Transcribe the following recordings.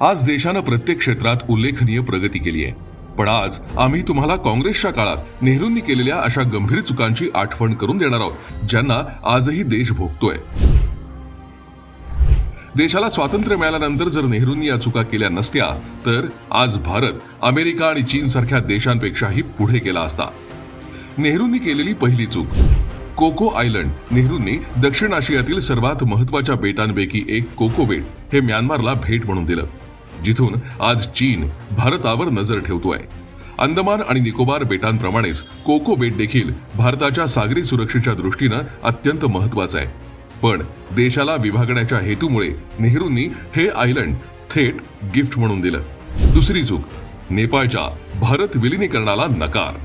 आज देशानं प्रत्येक क्षेत्रात उल्लेखनीय प्रगती केली आहे. पण आज आम्ही तुम्हाला काँग्रेसच्या काळात नेहरूंनी केलेल्या अशा गंभीर चुकांची आठवण करून देणार आहोत ज्यांना आजही देश भोगतोय. देशाला स्वातंत्र्य मिळाल्यानंतर जर नेहरूंनी या चुका केल्या नसत्या तर आज भारत अमेरिका आणि चीन सारख्या देशांपेक्षाही पुढे गेला असता. नेहरूंनी केलेली पहिली चूक कोको आयलंड नेहरूंनी दक्षिण आशियातील सर्वात महत्त्वाच्या बेटांपैकी एक कोको बेट हे म्यानमारला भेट म्हणून दिलं. जिथून आज चीन भारतावर नजर ठेवतोय. अंदमान आणि निकोबार बेटांप्रमाणेच कोको बेट देखील भारताच्या सागरी सुरक्षेच्या दृष्टीनं अत्यंत महत्वाचं आहे. पण देशाला विभागण्याच्या हेतूमुळे नेहरूंनी हे आयलंड थेट गिफ्ट म्हणून दिलं. दुसरी चूक नेपाळच्या भारत विलिनीकरणाला नकार.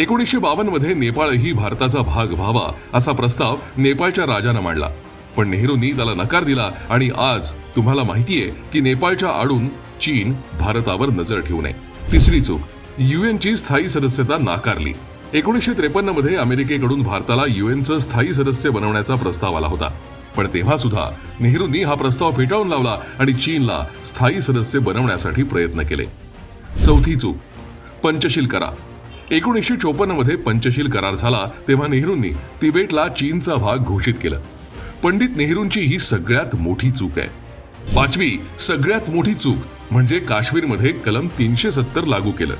एकोणीसशे बावन्नमध्ये नेपाळही भारताचा भाग व्हावा असा प्रस्ताव नेपाळच्या राजानं मांडला. पण नेहरूंनी त्याला नकार दिला आणि आज तुम्हाला माहितीये की नेपाळच्या आडून चीन भारतावर नजर ठेवू नये. तिसरी चूक युएनची स्थायी सदस्यता नाकारली. एकोणीसशे त्रेपन्नमध्ये अमेरिकेकडून भारताला युएनचं स्थायी सदस्य बनवण्याचा प्रस्ताव आला होता. पण तेव्हा सुद्धा नेहरूंनी हा प्रस्ताव फेटाळून लावला आणि चीनला स्थायी सदस्य बनवण्यासाठी प्रयत्न केले. चौथी चूक पंचशील करार. एकोणीसशे चोपन्नमध्ये पंचशील करार झाला तेव्हा नेहरूंनी तिबेटला चीनचा भाग घोषित केलं. पंडित नेहरूंची ही सगळ्यात मोठी चूक आहे. पाचवी सगळ्यात मोठी चूक म्हणजे काश्मीरमध्ये कलम तीनशे सत्तर लागू केलं.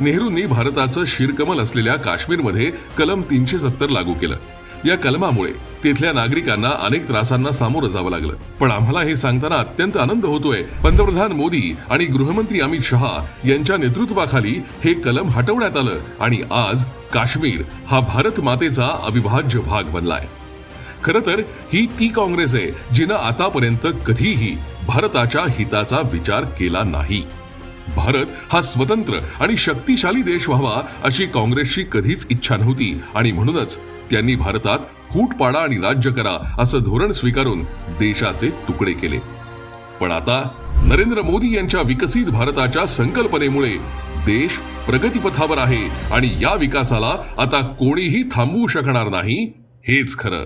नेहरूंनी भारताचं शिरकमल असलेल्या काश्मीरमध्ये कलम तीनशे सत्तर लागू केलं. या कलमामुळे तिथल्या नागरिकांना अनेक त्रासांना सामोरं जावं लागलं. पण आम्हाला हे सांगताना अत्यंत आनंद होतोय पंतप्रधान मोदी आणि गृहमंत्री अमित शहा यांच्या नेतृत्वाखाली हे कलम हटवण्यात आलं आणि आज काश्मीर हा भारत मातेचा अविभाज्य भाग बनलाय. खरं तर ही ती काँग्रेस आहे जिनं आतापर्यंत कधीही भारताच्या हिताचा विचार केला नाही. भारत हा स्वतंत्र आणि शक्तिशाली देश व्हावा अशी काँग्रेसची कधीच इच्छा नव्हती आणि म्हणूनच त्यांनी भारतात फूट पाडा आणि राज्य करा असं धोरण स्वीकारून देशाचे तुकडे केले. पण आता नरेंद्र मोदी यांच्या विकसित भारताच्या संकल्पनेमुळे देश प्रगतीपथावर आहे आणि या विकासाला आता कोणीही थांबवू शकणार नाही हेच खरं.